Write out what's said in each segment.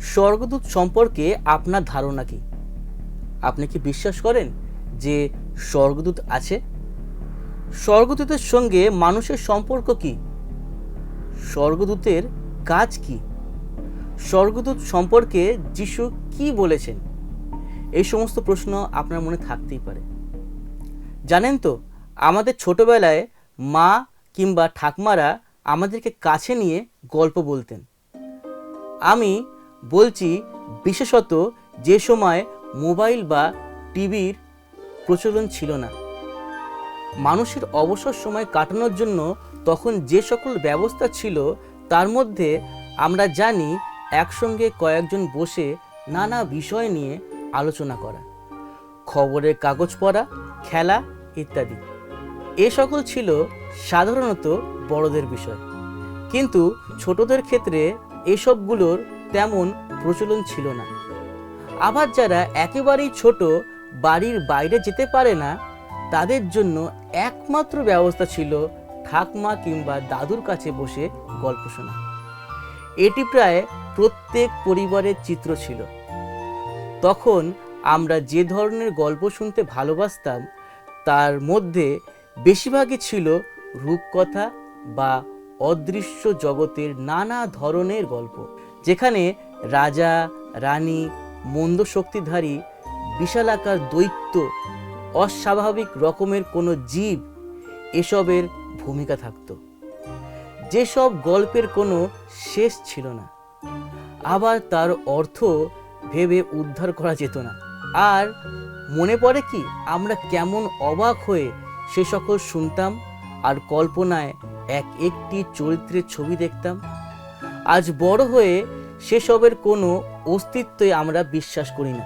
স্বর্গদূত সম্পর্কে আপনার ধারণা কি? আপনি কি বিশ্বাস করেন যে স্বর্গদূত আছে? স্বর্গদূতের সঙ্গে মানুষের সম্পর্ক কি? স্বর্গদূতের কাজ কি? স্বর্গদূত সম্পর্কে যিশু কি বলেছেন? এই সমস্ত প্রশ্ন আপনার মনে থাকতেই পারে। জানেন তো, আমাদের ছোটবেলায় মা কিংবা ঠাকমারা আমাদেরকে কাছে নিয়ে গল্প বলতেন। আমি বলছি, বিশেষত যে সময় মোবাইল বা টিভির প্রচলন ছিল না। মানুষের অবসর সময় কাটানোর জন্য তখন যে সকল ব্যবস্থা ছিল, তার মধ্যে আমরা জানি একসঙ্গে কয়েকজন বসে নানা বিষয় নিয়ে আলোচনা করা, খবরের কাগজ পড়া, খেলা ইত্যাদি। এ সকল ছিল সাধারণত বড়দের বিষয়। কিন্তু ছোটদের ক্ষেত্রে এসবগুলোর তেমন প্রচলন ছিল না। আবার যারা একেবারেই ছোট বাড়ির বাইরে যেতে পারে না, তাদের জন্য একমাত্র ব্যবস্থা ছিল ঠাকমা কিংবা দাদুর কাছে বসে গল্প শোনা। এটি প্রায় প্রত্যেক পরিবারের চিত্র ছিল। তখন আমরা যে ধরনের গল্প শুনতে ভালোবাসতাম, তার মধ্যে বেশিরভাগই ছিল রূপকথা বা অদৃশ্য জগতের নানা ধরনের গল্প। যেখানে রাজা, রানী, মন্দ শক্তিধারী, বিশালাকার দৈত্য, অস্বাভাবিক রকমের কোনো জীব এসবের ভূমিকা থাকতো। যেসব গল্পের কোনো শেষ ছিল না। আবার তার অর্থ ভেবে উদ্ধার করা যেত না। আর মনে পড়ে কি, আমরা কেমন অবাক হয়ে সে সকল শুনতাম আর কল্পনায় এক একটি চরিত্রের ছবি দেখতাম। আজ বড় হয়ে সেসবের কোনো অস্তিত্বই আমরা বিশ্বাস করি না।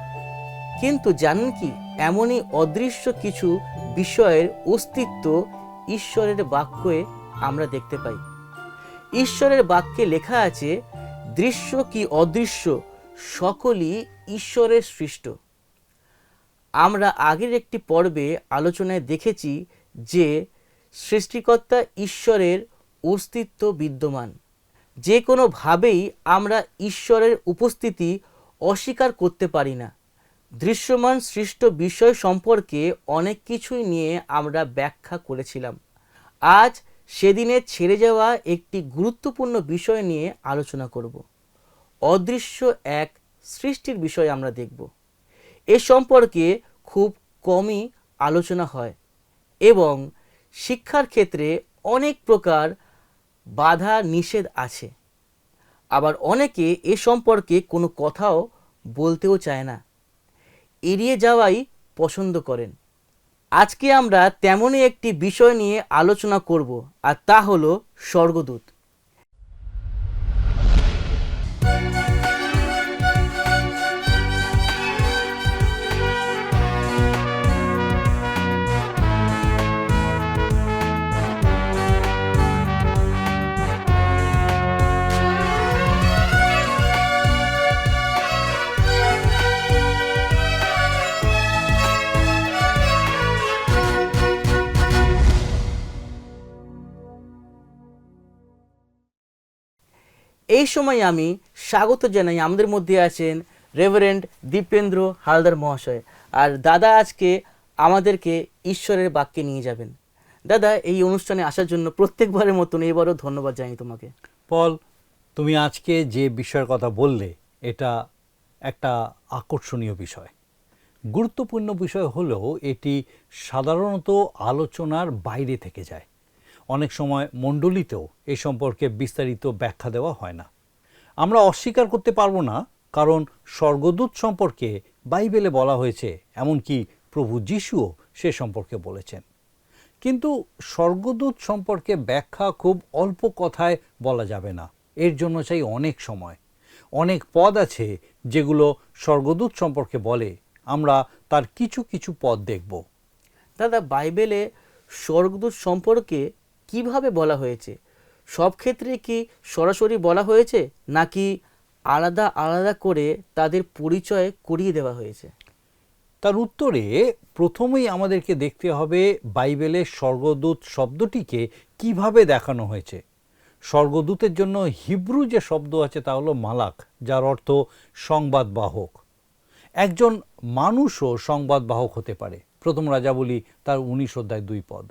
কিন্তু জানেন কি, এমনই অদৃশ্য কিছু বিষয়ের অস্তিত্ব ঈশ্বরের বাক্যে আমরা দেখতে পাই। ঈশ্বরের বাক্যে লেখা আছে, দৃশ্য কি অদৃশ্য, সকলই ঈশ্বরের সৃষ্ট। আমরা আগের একটি পর্বে আলোচনায় দেখেছি যে সৃষ্টিকর্তা ঈশ্বরের অস্তিত্ব বিদ্যমান। যে কোনোভাবেই আমরা ঈশ্বরের উপস্থিতি অস্বীকার করতে পারি না। দৃশ্যমান সৃষ্ট বিষয় সম্পর্কে অনেক কিছুই নিয়ে আমরা ব্যাখ্যা করেছিলাম। আজ সেদিনে ছেড়ে যাওয়া একটি গুরুত্বপূর্ণ বিষয় নিয়ে আলোচনা করব। অদৃশ্য এক সৃষ্টির বিষয় আমরা দেখব। এ সম্পর্কে খুব কমই আলোচনা হয় এবং শিক্ষার ক্ষেত্রে অনেক প্রকার বাধা নিষেধ আছে। আবার অনেকে এ সম্পর্কে কোনো কথাও বলতেও চায় না। এড়িয়ে যাওয়াই পছন্দ করেন। আজকে আমরা তেমনই একটি বিষয় নিয়ে আলোচনা করব, আর তা হলো স্বর্গদূত। এই সময় আমি স্বাগত জানাই আমাদের মধ্যে আছেন রেভারেন্ড দীপেন্দ্র হালদার মহাশয়। আর দাদা আজকে আমাদেরকে ঈশ্বরের বাক্যে নিয়ে যাবেন। দাদা, এই অনুষ্ঠানে আসার জন্য প্রত্যেকবারের মতন এবারও ধন্যবাদ জানাই তোমাকে। পল, তুমি আজকে যে বিষয়ের কথা বললে, এটা একটা আকর্ষণীয় বিষয়। গুরুত্বপূর্ণ বিষয় হলেও এটি সাধারণত আলোচনার বাইরে থেকে যায়। অনেক সময় মণ্ডলীতেও এ সম্পর্কে বিস্তারিত ব্যাখ্যা দেওয়া হয় না। আমরা অস্বীকার করতে পারব না, কারণ স্বর্গদূত সম্পর্কে বাইবেলে বলা হয়েছে, এমনকি প্রভু যিশুও সে সম্পর্কে বলেছেন। কিন্তু স্বর্গদূত সম্পর্কে ব্যাখ্যা খুব অল্প কথায় বলা যাবে না। এর জন্য চাই অনেক সময়। অনেক পদ আছে যেগুলো স্বর্গদূত সম্পর্কে বলে, আমরা তার কিছু কিছু পদ দেখব। দাদা, বাইবেলে স্বর্গদূত সম্পর্কে কীভাবে বলা হয়েছে? সব ক্ষেত্রে কি সরাসরি বলা হয়েছে, নাকি আলাদা আলাদা করে তাদের পরিচয় করিয়ে দেওয়া হয়েছে? তার উত্তরে প্রথমেই আমাদেরকে দেখতে হবে বাইবেলের স্বর্গদূত শব্দটিকে কীভাবে দেখানো হয়েছে। স্বর্গদূতের জন্য হিব্রু যে শব্দ আছে তা হলো মালাক, যার অর্থ সংবাদবাহক। একজন মানুষও সংবাদবাহক হতে পারে। প্রথম রাজা বলি তার উনিশ অধ্যায় দুই পদ।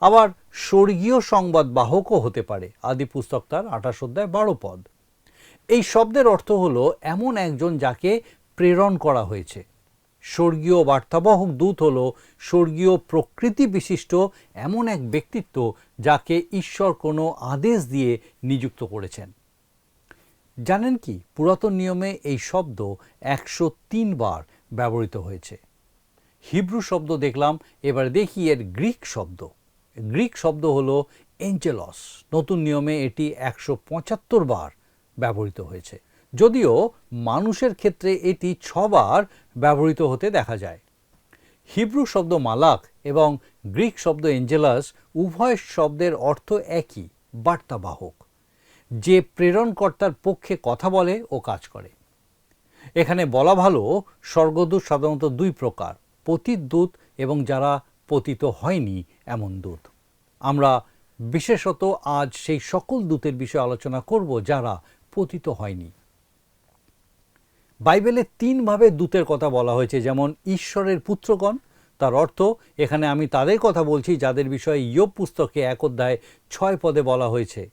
আবার স্বর্গীয় সংবাদ বাহকও হতে পারে। আদি পুস্তক তার আঠাশ অধ্যায় বারো পদ। এই শব্দের অর্থ হলো এমন একজন যাকে প্রেরণ করা হয়েছে। স্বর্গীয় বার্তাবহক দূত হল স্বর্গীয় প্রকৃতি বিশিষ্ট এমন এক ব্যক্তিত্ব যাকে ঈশ্বর কোনো আদেশ দিয়ে নিযুক্ত করেছেন। জানেন কি, পুরাতন নিয়মে এই শব্দ একশো বার ব্যবহৃত হয়েছে। হিব্রু শব্দ দেখলাম, এবার দেখি এর গ্রিক শব্দ। গ্রিক শব্দ হল এঞ্জেলস নতুন নিয়মে এটি একশো পঁচাত্তর বার ব্যবহৃত হয়েছে। যদিও মানুষের ক্ষেত্রে এটি ছবার ব্যবহৃত হতে দেখা যায়। হিব্রু শব্দ মালাক এবং গ্রিক শব্দ এঞ্জেলাস উভয় শব্দের অর্থ একই, বার্তাবাহক, যে প্রেরণকর্তার পক্ষে কথা বলে ও কাজ করে। এখানে বলা ভালো, স্বর্গদূত সাধারণত দুই প্রকার, পতিত দূত এবং যারা পতিত হয়নি এমন দূত। আমরা বিশেষত আজ সেই সকল দূতের বিষয়ে আলোচনা করব যারা পতিত হয়নি। বাইবেলে তিনভাবে দূতের কথা বলা হয়েছে, যেমন ঈশ্বরের পুত্রগণ, তার অর্থ এখানে আমি তাদের কথা বলছি যাদের বিষয়ে ইয়োব পুস্তকে এক অধ্যায় ছয় পদে বলা হয়েছে।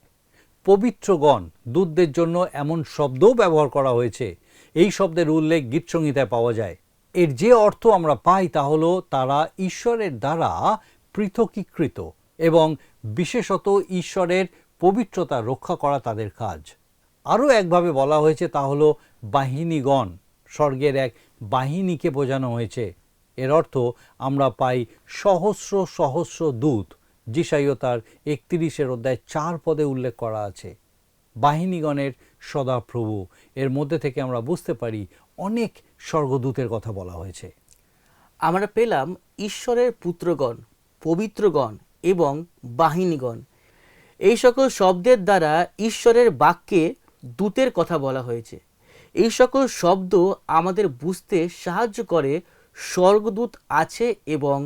পবিত্রগণ, দূতদের জন্য এমন শব্দও ব্যবহার করা হয়েছে। এই শব্দের উল্লেখ গীতসংহিতায় পাওয়া যায়। এর যে অর্থ আমরা পাই তা হলো তারা ঈশ্বরের দ্বারা পৃথকীকৃত এবং বিশেষত ঈশ্বরের পবিত্রতা রক্ষা করা তাদের কাজ। আরও একভাবে বলা হয়েছে তা হলো বাহিনীগণ, স্বর্গের এক বাহিনীকে বোঝানো হয়েছে। এর অর্থ আমরা পাই সহস্র সহস্র দূত, যিশাইও তার একত্রিশের অধ্যায় চার পদে উল্লেখ করা আছে। বাহিনীগণের সদাপ্রভু। এর মধ্যে থেকে আমরা বুঝতে পারি অনেক স্বর্গদূতের কথা বলা হয়েছে। আমরা পেলাম ঈশ্বরের পুত্রগণ পবিত্রগণ এবং বাহিনীগণ। এই সকল শব্দের দ্বারা ঈশ্বরের বাক্যে দূতের কথা বলা হয়েছে। এই সকল শব্দ আমাদের বুঝতে সাহায্য করে স্বর্গদূত আছে এবং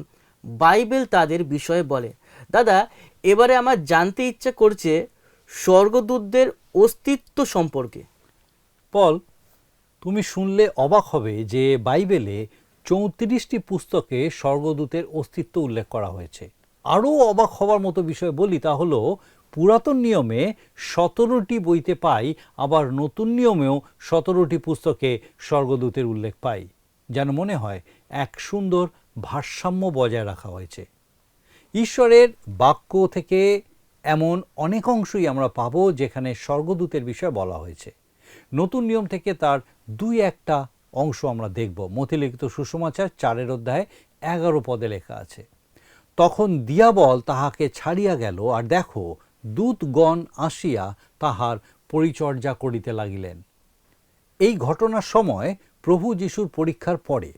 বাইবেল তাদের বিষয়ে বলে। দাদা এবারে আমার জানতে ইচ্ছা করছে স্বর্গদূতদের অস্তিত্ব সম্পর্কে। পল তুমি শুনলে অবাক হবে যে বাইবেলে চৌত্রিশটি পুস্তকে স্বর্গদূতের অস্তিত্ব উল্লেখ করা হয়েছে। আরও অবাক হবার মতো বিষয় বলি তা হলো, পুরাতন নিয়মে সতেরোটি বইতে পাই, আবার নতুন নিয়মেও সতেরোটি পুস্তকে স্বর্গদূতের উল্লেখ পাই, যেন মনে হয় এক সুন্দর ভারসাম্য বজায় রাখা হয়েছে। ঈশ্বরের বাক্য থেকে এমন অনেক অংশই আমরা পাবো যেখানে স্বর্গদূতের বিষয়ে বলা হয়েছে। নতুন নিয়ম থেকে তার দুই একটা অংশ আমরা দেখব। মতিলিখিত সুষমাচার চারের অধ্যায় এগারো পদে লেখা আছে, তখন দিয়াবল তাহাকে ছাড়িয়া গেল, আর দেখো, দূতগণ আসিয়া তাহার পরিচর্যা করিতে লাগিলেন। এই ঘটনার সময় প্রভু যিশুর পরীক্ষার পরে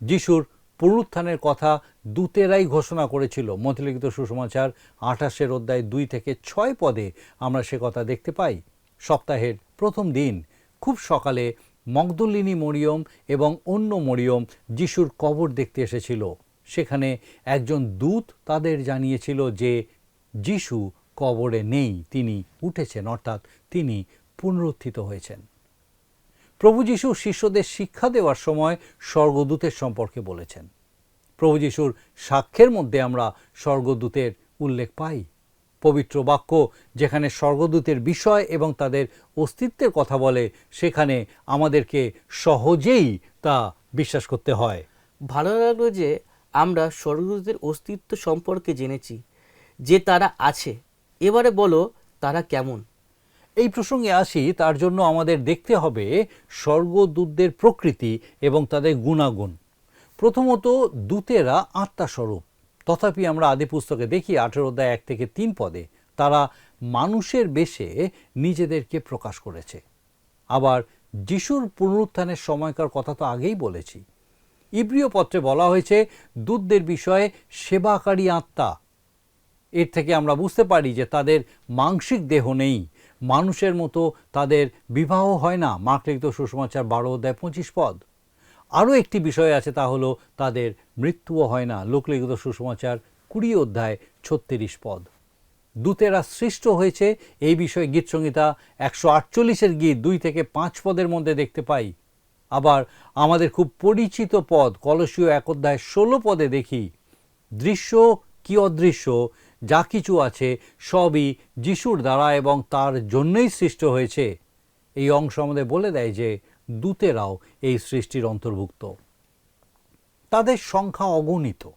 যিশুর পুনরুত্থানের কথা দূতেরাই ঘোষণা করেছিল। মতিলিখিত সুষমাচার আঠাশের অধ্যায় দুই থেকে ছয় পদে আমরা সে কথা দেখতে পাই। সপ্তাহের প্রথম দিন খুব সকালে মগদলিনী মরিয়ম এবং অন্য মরিয়ম যিশুর কবর দেখতে এসেছিল। সেখানে একজন দূত তাদের জানিয়েছিল যে যিশু কবরে নেই, তিনি উঠেছেন, অর্থাৎ তিনি পুনরুত্থিত হয়েছেন। প্রভু যিশু শিষ্যদের শিক্ষা দেওয়ার সময় স্বর্গদূতের সম্পর্কে বলেছেন। প্রভু যিশুর সাক্ষ্যের মধ্যে আমরা স্বর্গদূতের উল্লেখ পাই। পবিত্র বাক্য যেখানে স্বর্গদূতের বিষয় এবং তাদের অস্তিত্বের কথা বলে সেখানে আমাদেরকে সহজেই তা বিশ্বাস করতে হয়। ভালো লাগল যে আমরা স্বর্গদূতের অস্তিত্ব সম্পর্কে জেনেছি যে তারা আছে। এবারে বলো তারা কেমন? এই প্রসঙ্গে আসি তার জন্য আমাদের দেখতে হবে স্বর্গদূতদের প্রকৃতি এবং তাদের গুণাগুণ। প্রথমত দূতেরা আত্মাস্বরূপ। তথাপি আমরা আদি পুস্তকে দেখি আঠেরো অধ্যায় এক থেকে তিন পদে তারা মানুষের বেশে নিজেদেরকে প্রকাশ করেছে। আবার যিশুর পুনরুত্থানের সময়কার কথা তো আগেই বলেছি। ইব্রিয় পত্রে বলা হয়েছে দূতদের বিষয়ে সেবাকারী আত্মা। এর থেকে আমরা বুঝতে পারি যে তাদের মাংসিক দেহ নেই। মানুষের মতো তাদের বিবাহ হয় না। মার্ক লিখিত সুসমাচার বারো অধ্যায় পঁচিশ পদ। আরও একটি বিষয় আছে তা হলো তাদের মৃত্যুও হয় না। লোকলিখিত সুসমাচার কুড়ি অধ্যায় ছত্রিশ পদ। দূতেরা সৃষ্ট হয়েছে। এই বিষয়ে গীতসংহিতা একশো আটচল্লিশের গীত দুই থেকে পাঁচ পদের মধ্যে দেখতে পাই। আবার আমাদের খুব পরিচিত পদ কলসীয় এক অধ্যায় ষোলো পদে দেখি। দৃশ্য কি অদৃশ্য, যা কিছু আছে, সবই যিশুর দ্বারা এবং তার জন্যই সৃষ্ট হয়েছে। এই অংশ আমাদের বলে দেয় যে দূতেরাও এই সৃষ্টির অন্তর্ভুক্ত। তাদের সংখ্যা অগণিত,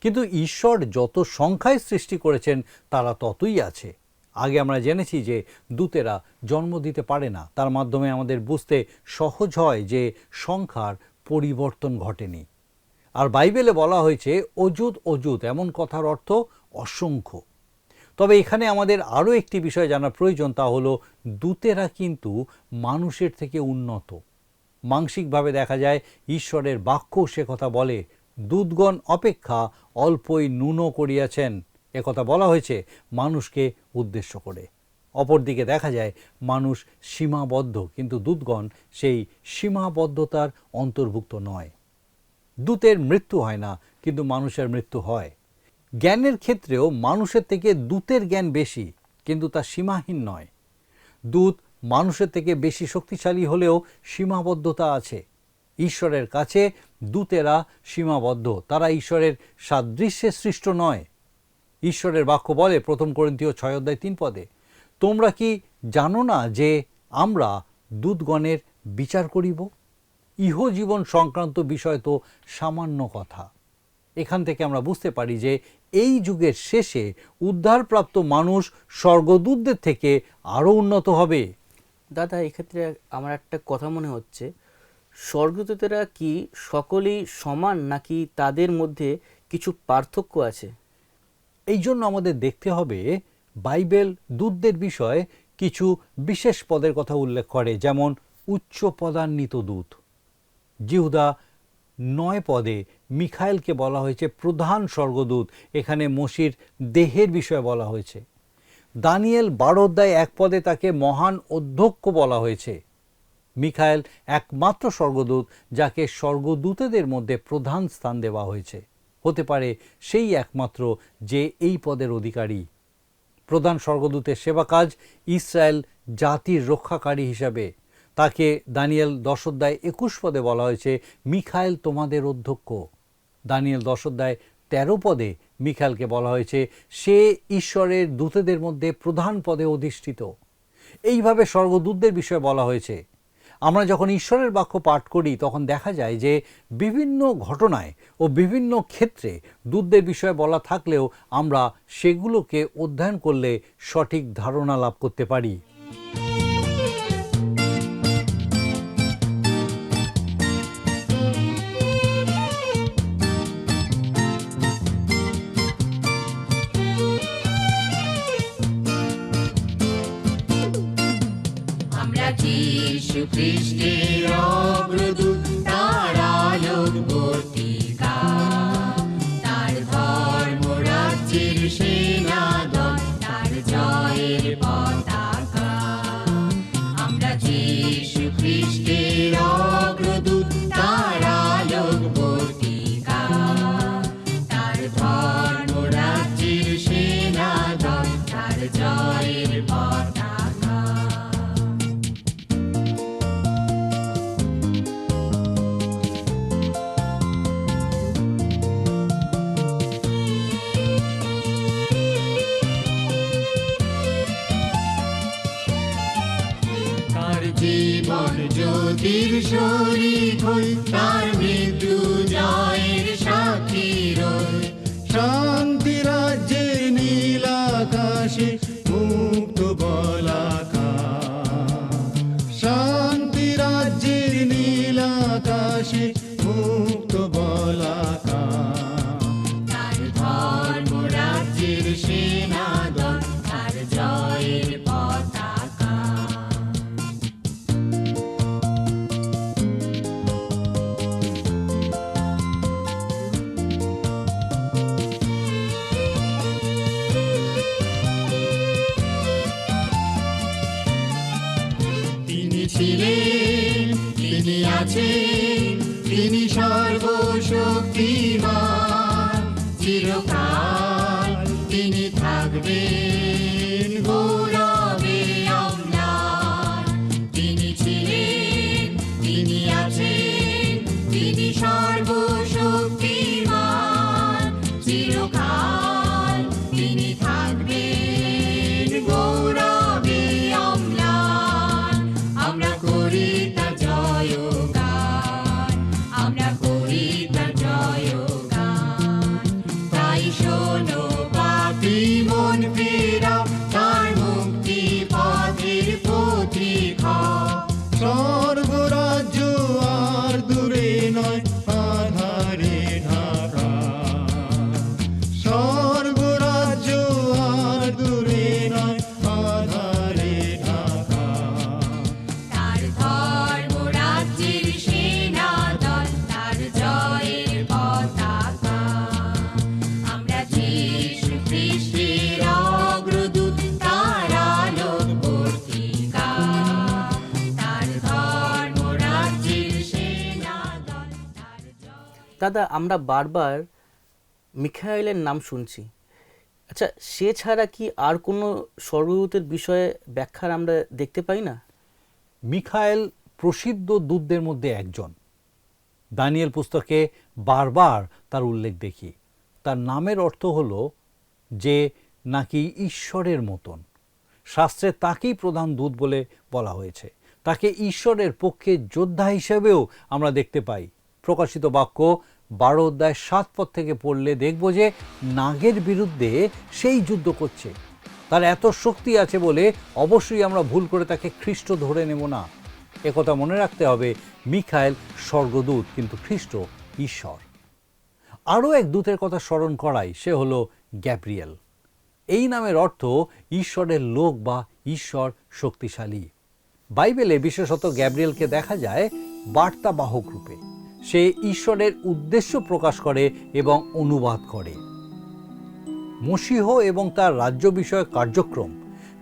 কিন্তু ঈশ্বর যত সংখ্যায় সৃষ্টি করেছেন, তারা ততই আছে। আগে আমরা জেনেছি যে দূতেরা জন্ম দিতে পারে না, তার মাধ্যমে আমাদের বুঝতে সহজ হয় যে সংখ্যার পরিবর্তন ঘটেনি। আর বাইবেলে বলা হয়েছে অজুত অজুত এমন কথার অর্থ অসংখ্য। তবে এখানে আমাদের আরও একটি বিষয় জানা প্রয়োজন, তা হলো দূতেরা কিন্তু মানুষের থেকে উন্নত। মানসিকভাবে দেখা যায় ঈশ্বরের বাক্য সে কথা বলে দুধগণ অপেক্ষা অল্পই নুন করিয়াছেন। কথা বলা হয়েছে মানুষকে উদ্দেশ্য করে। অপরদিকে দেখা যায় মানুষ সীমাবদ্ধ, কিন্তু দুধগণ সেই সীমাবদ্ধতার অন্তর্ভুক্ত নয়। দূতের মৃত্যু হয় না, কিন্তু মানুষের মৃত্যু হয়। জ্ঞানের ক্ষেত্রেও মানুষের থেকে দূতের জ্ঞান বেশি, কিন্তু তা সীমাহীন নয়। দূত মানুষের থেকে বেশি শক্তিশালী হলেও সীমাবদ্ধতা আছে। ঈশ্বরের কাছে দূতেরা সীমাবদ্ধ, তারা ঈশ্বরের সাদৃশ্যে সৃষ্ট নয়। ঈশ্বরের বাক্য বলে প্রথম করিন্তীয় ছয় অধ্যায় তিন পদে, তোমরা কি জানো না যে আমরা দূতগণের বিচার করিব? ইহজীবন সংক্রান্ত বিষয় তো সামান্য কথা। এখান থেকে আমরা বুঝতে পারি যে এই যুগের শেষে উদ্ধারপ্রাপ্ত মানুষ স্বর্গদূতদের থেকে আরও উন্নত হবে। দাদা এক্ষেত্রে আমার একটা কথা মনে হচ্ছে। স্বর্গদূতেরা কি সকলেই সমান নাকি তাদের মধ্যে কিছু পার্থক্য আছে? এই জন্য আমাদের দেখতে হবে বাইবেল দূতদের বিষয়ে কিছু বিশেষ পদের কথা উল্লেখ করে যেমন উচ্চ পদান্বিত দূত জিহুদা নয় পদে মিখাইলকে বলা হয়েছে প্রধান স্বর্গদূত। এখানে মসির দেহের বিষয়ে বলা হয়েছে। দানিয়েল বারো অধ্যায় এক পদে তাকে মহান অধ্যক্ষ বলা হয়েছে। মিখায়েল একমাত্র স্বর্গদূত যাকে স্বর্গদূতেদের মধ্যে প্রধান স্থান দেওয়া হয়েছে। হতে পারে সেই একমাত্র যে এই পদের অধিকারী। প্রধান স্বর্গদূতের সেবা কাজ ইসরায়েল জাতির রক্ষাকারী হিসাবে তাকে দানিয়েল দশ অধ্যায় একুশ পদে বলা হয়েছে মিখায়েল তোমাদের অধ্যক্ষ। দানিয়েল দশ অধ্যায় তেরো পদে মিখায়েলকে বলা হয়েছে, সে ঈশ্বরের দূতেদের মধ্যে প্রধান পদে অধিষ্ঠিত। এইভাবে স্বর্গদূতদের বিষয়ে বলা হয়েছে। আমরা যখন ঈশ্বরের বাক্য পাঠ করি, তখন দেখা যায় যে বিভিন্ন ঘটনায় ও বিভিন্ন ক্ষেত্রে দূতদের বিষয়ে বলা থাকলেও আমরা সেগুলোকে অধ্যয়ন করলে সঠিক ধারণা লাভ করতে পারি। জীবন জ্যোতির শরীর হই তার মৃত্যু জয়ের চিরকাল তিনি থাকবেন। দাদা, আমরা বারবার মিখাইলের নাম শুনছি। আচ্ছা সে ছাড়া কি আর কোনো স্বর্গদূতের বিষয়ে ব্যাখ্যার আমরা দেখতে পাই না? মিখায়েল প্রসিদ্ধ দূতদের মধ্যে একজন। দানিয়েল পুস্তকে বারবার তার উল্লেখ দেখি। তার নামের অর্থ হলো যে নাকি ঈশ্বরের মতন। শাস্ত্রে তাকেই প্রধান দূত বলে বলা হয়েছে। তাকে ঈশ্বরের পক্ষে যোদ্ধা হিসেবেও আমরা দেখতে পাই। প্রকাশিত বাক্য বারো অধ্যায় সাত পথ থেকে পড়লে দেখব যে নাগের বিরুদ্ধে সেই যুদ্ধ করছে। তার এত শক্তি আছে বলে অবশ্যই আমরা ভুল করে তাকে খ্রিস্ট ধরে নেব না। একথা মনে রাখতে হবে মিখায়েল স্বর্গদূত কিন্তু খ্রিস্ট ঈশ্বর। আরও এক দূতের কথা স্মরণ করাই, সে হলো গ্যাব্রিয়েল। এই নামের অর্থ ঈশ্বরের লোক বা ঈশ্বর শক্তিশালী। বাইবেলে বিশেষত গ্যাব্রিয়েলকে দেখা যায় বার্তাবাহক রূপে। সে ঈশ্বরের উদ্দেশ্য প্রকাশ করে এবং অনুবাদ করে। মসীহ এবং তার রাজ্য বিষয়ক কার্যক্রম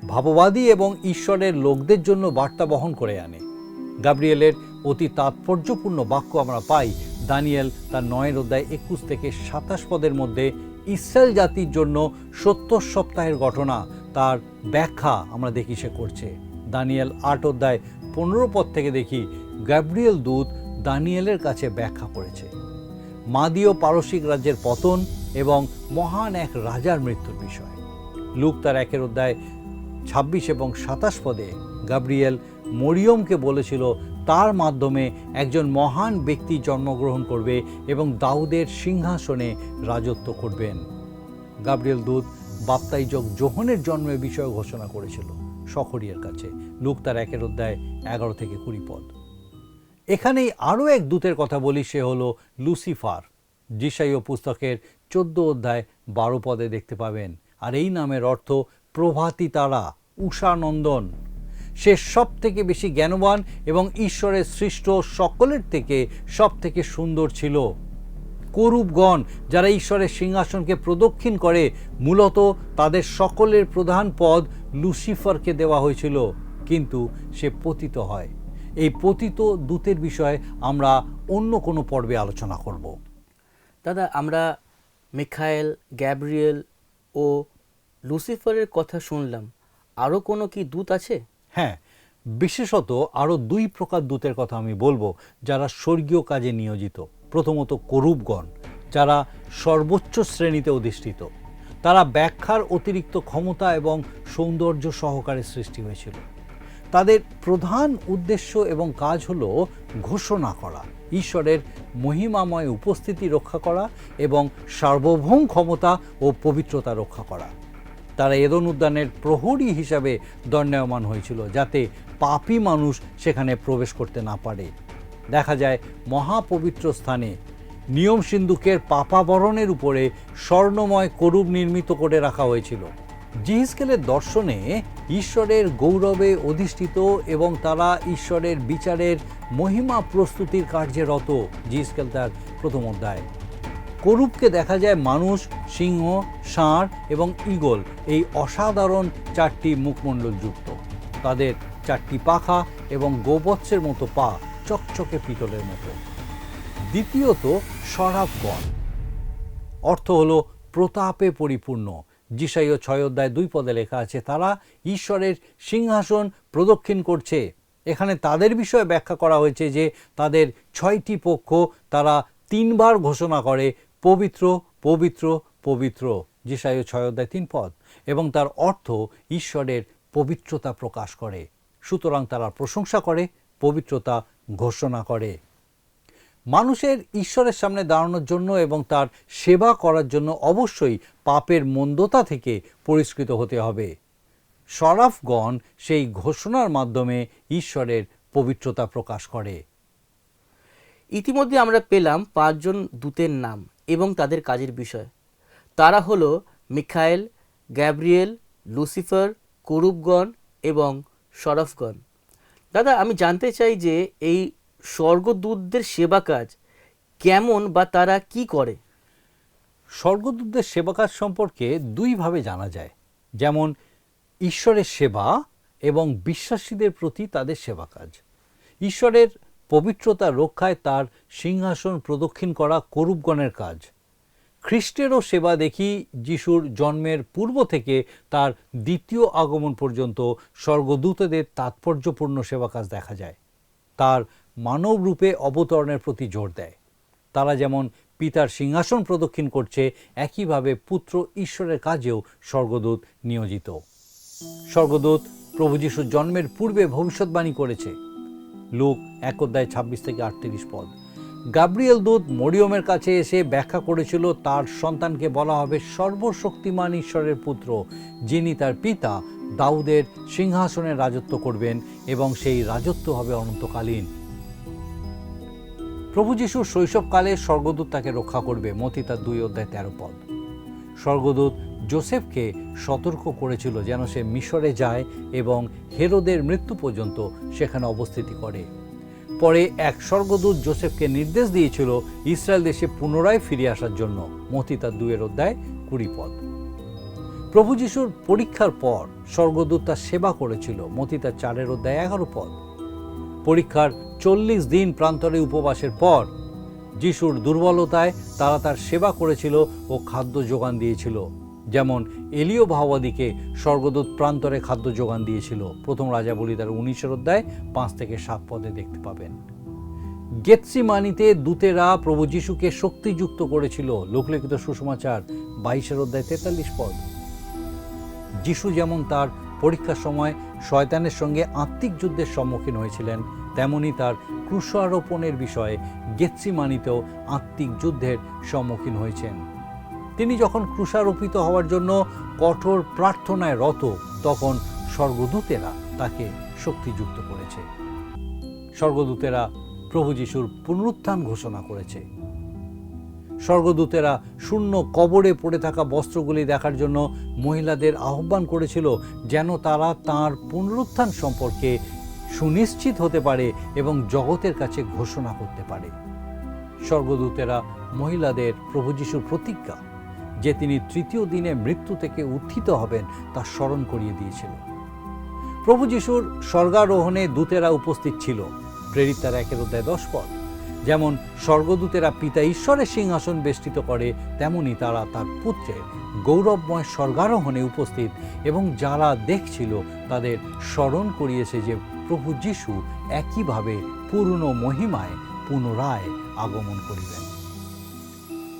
ভাববাদী এবং ঈশ্বরের লোকদের জন্য বার্তা বহন করে আনে। গাব্রিয়েলের অতি তাৎপর্যপূর্ণ বাক্য আমরা পাই, দানিয়েল তার নয়ের অধ্যায় একুশ থেকে সাতাশ পদের মধ্যে ইসরায়েল জাতির জন্য সত্তর সপ্তাহের ঘটনা, তার ব্যাখ্যা আমরা দেখি সে করছে। দানিয়েল আট অধ্যায় পনেরো পদ থেকে দেখি গ্যাব্রিয়েল দূত দানিয়েলের কাছে ব্যাখ্যা করেছে। মাদীয় পারসিক রাজ্যের পতন এবং মহান এক রাজার মৃত্যুর বিষয়। লুক তার একের অধ্যায় ছাব্বিশ এবং সাতাশ পদে গাব্রিয়েল মরিয়মকে বলেছিল, তার মাধ্যমে একজন মহান ব্যক্তি জন্মগ্রহণ করবে এবং দাউদের সিংহাসনে রাজত্ব করবেন। গাব্রিয়েল দূত বাপ্তাইজক জোহনের জন্মের বিষয়ে ঘোষণা করেছিল সখরিয়ার কাছে। লুক তার একের অধ্যায় এগারো থেকে কুড়ি পদ। এখানেই আরও এক দূতের কথা বলি, সে হলো লুসিফার। জিসাইও পুস্তকের চোদ্দ অধ্যায় বারো পদে দেখতে পাবেন। আর এই নামের অর্থ প্রভাতী তারা উষানন্দন সে সব থেকে বেশি জ্ঞানবান এবং ঈশ্বরের সৃষ্ট সকলের থেকে সব থেকে সুন্দর ছিল। করূপগণ যারা ঈশ্বরের সিংহাসনকে প্রদক্ষিণ করে, মূলত তাদের সকলের প্রধান পদ লুসিফারকে দেওয়া হয়েছিল, কিন্তু সে পতিত হয়। এই পতিত দূতের বিষয়ে আমরা অন্য কোনো পর্বে আলোচনা করব। দাদা আমরা মিখায়েল গ্যাব্রিয়েল ও লুসিফারের কথা শুনলাম। আরও কোনো কি দূত আছে? হ্যাঁ বিশেষত আরও দুই প্রকার দূতের কথা আমি বলব যারা স্বর্গীয় কাজে নিয়োজিত। প্রথমত করুপগণ যারা সর্বোচ্চ শ্রেণীতে অধিষ্ঠিত। তারা ব্যাখ্যার অতিরিক্ত ক্ষমতা এবং সৌন্দর্য সহকারে সৃষ্টি হয়েছিল। তাদের প্রধান উদ্দেশ্য এবং কাজ হলো ঘোষণা করা, ঈশ্বরের মহিমাময় উপস্থিতি রক্ষা করা এবং সার্বভৌম ক্ষমতা ও পবিত্রতা রক্ষা করা। তারা এদন উদ্যানের প্রহরী হিসাবে দণ্ডায়মান হয়েছিল যাতে পাপী মানুষ সেখানে প্রবেশ করতে না পারে। দেখা যায়, মহাপবিত্র স্থানে নিয়ম সিন্ধুকের পাপাবরণের উপরে স্বর্ণময় করূপ নির্মিত করে রাখা হয়েছিল। জিহিসকেলের দর্শনে ঈশ্বরের গৌরবে অধিষ্ঠিত এবং তারা ঈশ্বরের বিচারের মহিমা প্রস্তুতির কার্যে রত জিহিসকেল তার প্রথম অধ্যায়। করূপকে দেখা যায় মানুষ, সিংহ, ষাঁড় এবং ঈগল, এই অসাধারণ চারটি মুখমণ্ডল যুক্ত। তাদের চারটি পাখা এবং গোবৎসের মতো পা চকচকে পিতলের মতো। দ্বিতীয়ত সরাবগণ। অর্থ হলো প্রতাপে পরিপূর্ণ যিশাইয় ছয় অধ্যায় দুই পদে লেখা আছে, তারা ঈশ্বরের সিংহাসন প্রদক্ষিণ করছে। এখানে তাদের বিষয়ে ব্যাখ্যা করা হয়েছে যে তাদের ছয়টি পক্ষ তারা তিনবার ঘোষণা করে, পবিত্র পবিত্র পবিত্র যিশাইয় ছয় অধ্যায় তিন পদ। এবং তার অর্থ ঈশ্বরের পবিত্রতা প্রকাশ করে। সুতরাং তারা প্রশংসা করে, পবিত্রতা ঘোষণা করে। মানুষের ঈশ্বরের সামনে দাঁড়ানোর জন্য এবং তার সেবা করার জন্য অবশ্যই পাপের মন্দতা থেকে পরিষ্কৃত হতে হবে। সরাফগণ সেই ঘোষণার মাধ্যমে ঈশ্বরের পবিত্রতা প্রকাশ করে। ইতিমধ্যে আমরা পেলাম পাঁচজন দূতের নাম এবং তাদের কাজের বিষয়। তারা হলো মিখায়েল, গ্যাব্রিয়েল, লুসিফার করুপগণ এবং সরফগণ। দাদা, আমি জানতে চাই যে এই স্বর্গদূতদের সেবা কাজ কেমন বা তারা কি করে? স্বর্গদূতদের সেবা কাজ সম্পর্কে দুইভাবে জানা যায়। যেমন, ঈশ্বরের সেবা এবং বিশ্বাসীদের প্রতি তাদের সেবা কাজ। ঈশ্বরের পবিত্রতা রক্ষায় তার সিংহাসন প্রদক্ষিণ করা করুপগণের কাজ। খ্রিস্টেরও সেবা দেখি যিশুর জন্মের পূর্ব থেকে তার দ্বিতীয় আগমন পর্যন্ত স্বর্গদূতদের তাৎপর্যপূর্ণ সেবা কাজ দেখা যায়। তার মানব রূপে অবতরণের প্রতি জোর দেয়। তারা যেমন পিতার সিংহাসন প্রদক্ষিণ করছে, একইভাবে পুত্র ঈশ্বরের কাজেও স্বর্গদূত নিয়োজিত। স্বর্গদূত প্রভু যিশুর জন্মের পূর্বে ভবিষ্যৎবাণী করেছে। লুক, এক অধ্যায় ছাব্বিশ থেকে আটত্রিশ পদ। গাব্রিয়েল দূত মরিয়মের কাছে এসে ব্যাখ্যা করেছিল, তার সন্তানকে বলা হবে সর্বশক্তিমান ঈশ্বরের পুত্র, যিনি তার পিতা দাউদের সিংহাসনে রাজত্ব করবেন এবং সেই রাজত্ব হবে অনন্তকালীন। প্রভু যিশুর শৈশবকালে স্বর্গদূত তাকে রক্ষা করবে, মতি তার দুই অধ্যায় তেরো পদ। স্বর্গদূত জোসেফকে সতর্ক করেছিল যেন সে মিশরে যায় এবং হেরোদের মৃত্যু পর্যন্ত সেখানে অবস্থিতি করে। পরে এক স্বর্গদূত জোসেফকে নির্দেশ দিয়েছিল ইসরায়েল দেশে পুনরায় ফিরে আসার জন্য, মতি তার দুয়ের অধ্যায় কুড়ি পদ। প্রভু যিশুর পরীক্ষার পর স্বর্গদূত তার সেবা করেছিল, মতি তার চারের অধ্যায় এগারো পদ। পরীক্ষার চল্লিশ দিন প্রান্তরে উপবাসের পর, যিশুর দুর্বলতায় তারা তার সেবা করেছিল ও খাদ্য যোগান দিয়েছিল। যেমন এলিও ভাওয়াদিকে স্বর্গদূত প্রান্তরে খাদ্য যোগান দিয়েছিল। প্রথম রাজা বলি তার উনিশের অধ্যায় পাঁচ থেকে সাত পদে দেখতে পাবেন। গেতসিমানিতে দূতেরা প্রভু যিশুকে শক্তিযুক্ত করেছিল। লোকলিখিত সুসমাচার বাইশের অধ্যায় তেতাল্লিশ পদ। যিশু যেমন তার পরীক্ষার সময় শয়তানের সঙ্গে আত্মিক যুদ্ধের সম্মুখীন হয়েছিলেন তেমনি তার ক্রুশারোপণের বিষয়ে গেতসিমানিতেও আত্মিক যুদ্ধের সম্মুখীন হয়েছেন। তিনি যখন ক্রুশারোপিত হওয়ার জন্য কঠোর প্রার্থনায় রত, তখন স্বর্গদূতেরা তাকে শক্তিযুক্ত করেছে। স্বর্গদূতেরা প্রভু যিশুর পুনরুত্থান ঘোষণা করেছে। স্বর্গদূতেরা শূন্য কবরে পড়ে থাকা বস্ত্রগুলি দেখার জন্য মহিলাদের আহ্বান করেছিল যেন তারা তার পুনরুত্থান সম্পর্কে সুনিশ্চিত হতে পারে এবং জগতের কাছে ঘোষণা করতে পারে। স্বর্গদূতেরা মহিলাদের প্রভু যিশুর প্রতিজ্ঞা, যে তিনি তৃতীয় দিনে মৃত্যু থেকে উত্থিত হবেন তা স্মরণ করিয়ে দিয়েছিল। প্রভু যিশুর স্বর্গারোহণে দূতেরা উপস্থিত ছিল প্রেরিত তার একের অধ্যায় দশ পদ যেমন স্বর্গদূতেরা পিতা ঈশ্বরের সিংহাসন বেষ্টিত করে, তেমনি তারা তার পুত্রের গৌরবময় স্বর্গারোহণে উপস্থিত এবং যারা দেখছিল তাদের স্মরণ করিয়েছে যে প্রভু যিশু একইভাবে পূর্ণ মহিমায় পুনরায় আগমন করিবেন।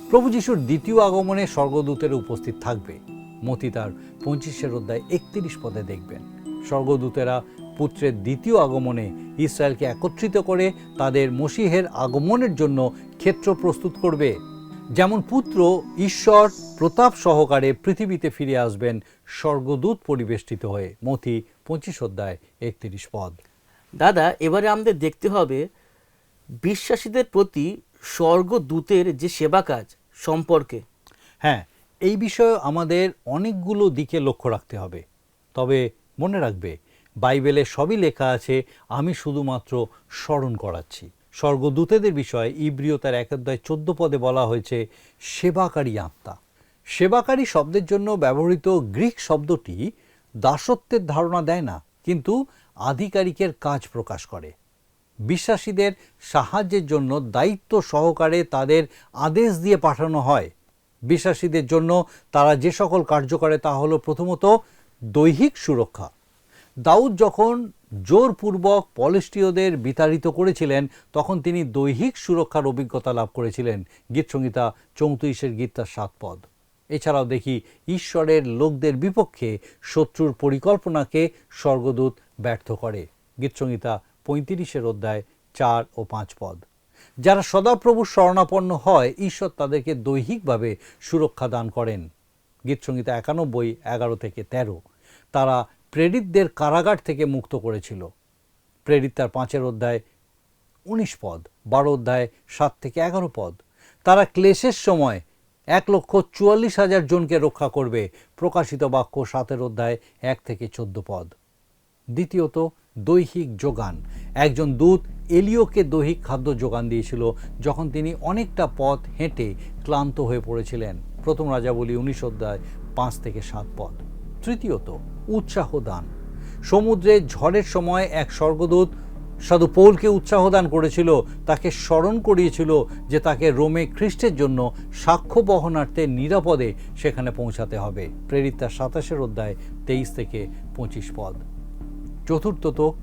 প্রভু যিশুর দ্বিতীয় আগমনে স্বর্গদূতের উপস্থিত থাকবে। মতি তার পঁচিশের অধ্যায় একত্রিশ পদে দেখবেন। স্বর্গদূতেরা পুত্রের দ্বিতীয় আগমনে ইসরায়েলকে একত্রিত করে তাদের মসিহের আগমনের জন্য ক্ষেত্র প্রস্তুত করবে। যেমন পুত্র ঈশ্বর প্রতাপ সহকারে পৃথিবীতে ফিরে আসবেন স্বর্গদূত পরিবেষ্টিত হয়ে। মতি পঁচিশ অধ্যায় একত্রিশ পদ। দাদা এবারে আমাদের দেখতে হবে বিশ্বাসীদের প্রতি স্বর্গদূতের যে সেবা কাজ সম্পর্কে। হ্যাঁ এই বিষয়ে আমাদের অনেকগুলো দিকে লক্ষ্য রাখতে হবে। তবে মনে রাখবে বাইবেলে সবই লেখা আছে আমি শুধুমাত্র স্মরণ করাচ্ছি। স্বর্গদূতেদের বিষয়ে ইব্রিয় তার এক অধ্যায় চোদ্দ পদে বলা হয়েছে, সেবাকারী আত্মা। সেবাকারী শব্দের জন্য ব্যবহৃত গ্রিক শব্দটি দাসত্বের ধারণা দেয় না, কিন্তু আধিকারিকের কাজ প্রকাশ করে। বিশ্বাসীদের সাহায্যের জন্য দায়িত্ব সহকারে তাদের আদেশ দিয়ে পাঠানো হয়। বিশ্বাসীদের জন্য তারা যে সকল কার্য করে তা হলো প্রথমত দৈহিক সুরক্ষা। দাউদ যখন জোরপূর্বক পলেষ্টীয়দের বিতাড়িত করেছিলেন, তখন তিনি দৈহিক সুরক্ষার অভিজ্ঞতা লাভ করেছিলেন। গীতসংহিতা চৌত্রিশের গীত তার সাত পদ। এছাড়াও দেখি, ঈশ্বরের লোকদের বিপক্ষে শত্রুর পরিকল্পনাকে স্বর্গদূত ব্যর্থ করে। গীতসংহিতা পঁয়ত্রিশের অধ্যায় চার ও পাঁচ পদ। যারা সদাপ্রভুর শরণাপন্ন হয়, ঈশ্বর তাদেরকে দৈহিকভাবে সুরক্ষা দান করেন। গীতসংহিতা একানব্বই, এগারো থেকে তেরো। তারা প্রেরিতদের কারাগার থেকে মুক্ত করেছিল। প্রেরিত তার পাঁচের অধ্যায় উনিশ পদ, বারো অধ্যায় সাত থেকে এগারো পদ। তারা ক্লেশের সময় এক লক্ষ চুয়াল্লিশ হাজার জনকে রক্ষা করবে, প্রকাশিত বাক্য সাতের অধ্যায় এক থেকে চোদ্দ পদ। দ্বিতীয়ত, দৈহিক যোগান। একজন দূত এলিওকে দৈহিক খাদ্য যোগান দিয়েছিল, যখন তিনি অনেকটা পথ হেঁটে ক্লান্ত হয়ে পড়েছিলেন। প্রথম রাজাবলী উনিশ অধ্যায় পাঁচ থেকে সাত পদ। তৃতীয়ত, উৎসাহ দান। সমুদ্রে ঝড়ের সময় এক স্বর্গদূত সাধু পৌলকে উৎসাহ দান করেছিল, তাকে স্মরণ করিয়েছিল যে তাকে রোমে খ্রিস্টের জন্য সাক্ষ্য বহনার্থে নিরাপদে সেখানে পৌঁছাতে হবে। প্রেরিত সাতাশের অধ্যায়, তেইশ থেকে পঁচিশ পদ। চতুর্থত,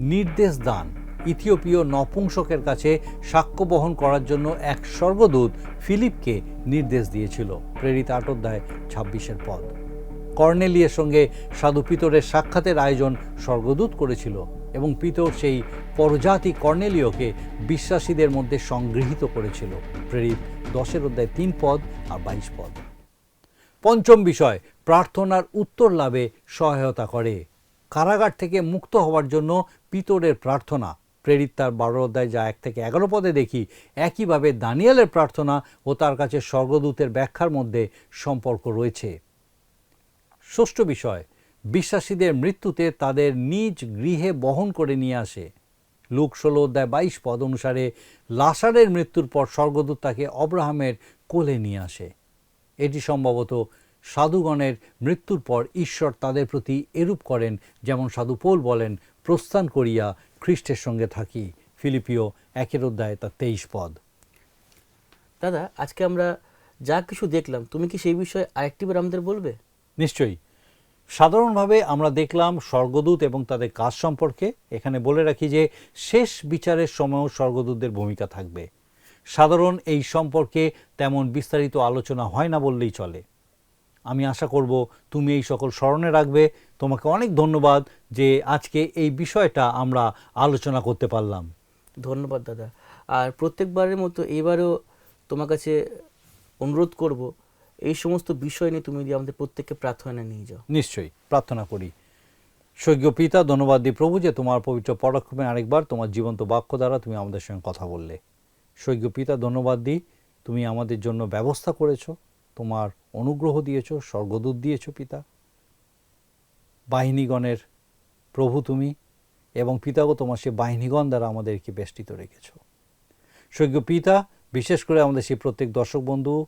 নির্দেশ দান। ইথিওপীয় নপুংসকের কাছে সাক্ষ্য বহন করার জন্য এক স্বর্গদূত ফিলিপকে নির্দেশ দিয়েছিল। প্রেরিত আট অধ্যায়, ছাব্বিশের পদ। কর্নেলিয়ের সঙ্গে সাধু পিতরের সাক্ষাতের আয়োজন স্বর্গদূত করেছিল এবং পিতর সেই পরজাতি কর্নেলিয়কে বিশ্বাসীদের মধ্যে সংগৃহীত করেছিল। প্রেরিত দশের অধ্যায় তিন পদ আর বাইশ পদ। পঞ্চম বিষয়, প্রার্থনার উত্তর লাভে সহায়তা করে। কারাগার থেকে মুক্ত হওয়ার জন্য পিতরের প্রার্থনা। প্রেরিত তার বারো অধ্যায় যা এক থেকে এগারো পদে দেখি, একইভাবে দানিয়েলের প্রার্থনা ও তার কাছে স্বর্গদূতের ব্যাখ্যার মধ্যে সম্পর্ক রয়েছে। ষষ্ঠ বিষয়, বিশ্বাসীদের মৃত্যুতে তাদের নিজ গৃহে বহন করে নিয়ে আসে। লুক ষোলো অধ্যায় বাইশ পদ অনুসারে লাসারের মৃত্যুর পর স্বর্গদূত তাকে অব্রাহামের কোলে নিয়ে আসে। এটি সম্ভবত সাধুগণের মৃত্যুর পর ঈশ্বর তাদের প্রতি এরূপ করেন, যেমন সাধু পোল বলেন, প্রস্থান করিয়া খ্রিস্টের সঙ্গে থাকি। ফিলিপিও একের অধ্যায় তার তেইশ পদ। দাদা, আজকে আমরা যা কিছু দেখলাম, তুমি কি সেই বিষয়ে আরেকটিবার আমাদের বলবে? নিশ্চয়ই। সাধারণভাবে আমরা দেখলাম স্বর্গদূত এবং তাদের কাজ সম্পর্কে। এখানে বলে রাখি যে, শেষ বিচারের সময়ও স্বর্গদূতদের ভূমিকা থাকবে। সাধারণ এই সম্পর্কে তেমন বিস্তারিত আলোচনা হয় না বললেই চলে। আমি আশা করব তুমি এই সকল স্মরণে রাখবে। তোমাকে অনেক ধন্যবাদ যে আজকে এই বিষয়টা আমরা আলোচনা করতে পারলাম। ধন্যবাদ দাদা। আর প্রত্যেকবারের মতো এবারও তোমার কাছে অনুরোধ করব এই সমস্ত বিষয় নিয়ে তুমি যদি আমাদের প্রত্যেককে প্রার্থনা নিয়ে যাও। নিশ্চয়ই, প্রার্থনা করি। স্বর্গীয় পিতা, ধন্যবাদ দিই প্রভু যে তোমার পবিত্র পরাক্রমে আরেকবার তোমার জীবন্ত বাক্য দ্বারা তুমি আমাদের সঙ্গে কথা বললে। স্বর্গীয় পিতা, ধন্যবাদ দিই তুমি আমাদের জন্য ব্যবস্থা করেছ, তোমার অনুগ্রহ দিয়েছ, স্বর্গদূত দিয়েছ পিতা। বাহিনীগণের প্রভু তুমি এবং পিতাগো তোমার সে বাহিনীগণ দ্বারা আমাদেরকে বেষ্টিত রেখেছো। স্বর্গীয় পিতা, বিশেষ করে আমাদের সেই প্রত্যেক দর্শক বন্ধু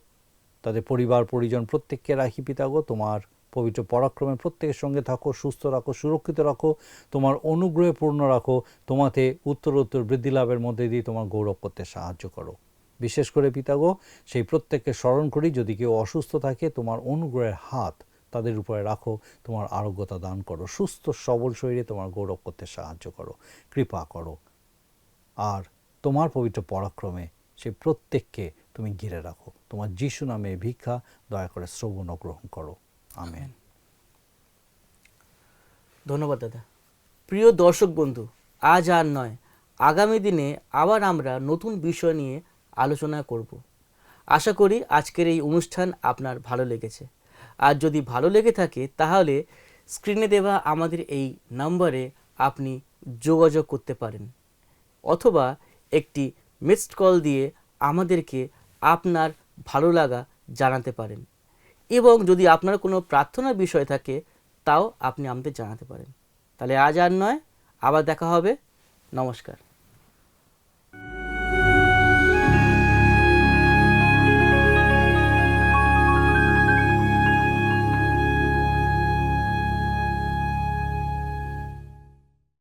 তাদের পরিবার, পরিজন প্রত্যেককে রাখি পিতাগো তোমার পবিত্র পরাক্রমে প্রত্যেকের সঙ্গে থাকো, সুস্থ রাখো, সুরক্ষিত রাখো, তোমার অনুগ্রহে পূর্ণ রাখো, তোমাতে উত্তর উত্তর বৃদ্ধি লাভের মধ্যে দিয়ে তোমার গৌরব করতে সাহায্য করো। বিশেষ করে পিতাগো সেই প্রত্যেককে স্মরণ করি, যদি কেউ অসুস্থ থাকে, তোমার অনুগ্রহের হাত তাদের উপরে রাখো, তোমার আরোগ্যতা দান করো, সুস্থ, সবল শরীরে তোমার গৌরব করতে সাহায্য করো, কৃপা করো। আর তোমার পবিত্র পরাক্রমে সে প্রত্যেককে তুমি ঘিরে রাখো। তোমার যিশু নামে ভিক্ষা দয়া করে শ্রবণ গ্রহণ করো। আমেন। ধন্যবাদ, দাদা। প্রিয় দর্শক বন্ধু, আজ আর নয়, আগামী দিনে আবার আমরা নতুন বিষয় নিয়ে আলোচনা করব। আশা করি আজকের এই অনুষ্ঠান আপনার ভালো লেগেছে। আর যদি ভালো লেগে থাকে, তাহলে স্ক্রিনে দেওয়া আমাদের এই নম্বরে আপনি যোগাযোগ করতে পারেন। অথবা একটি মিসড কল দিয়ে আমাদেরকে আপনার ভালো লাগা জানাতে পারেন। এবং যদি আপনার কোনো প্রার্থনার বিষয় থাকে, তাও আপনি আমাদের জানাতে পারেন। তাহলে আজ আর নয়, আবার দেখা হবে। নমস্কার।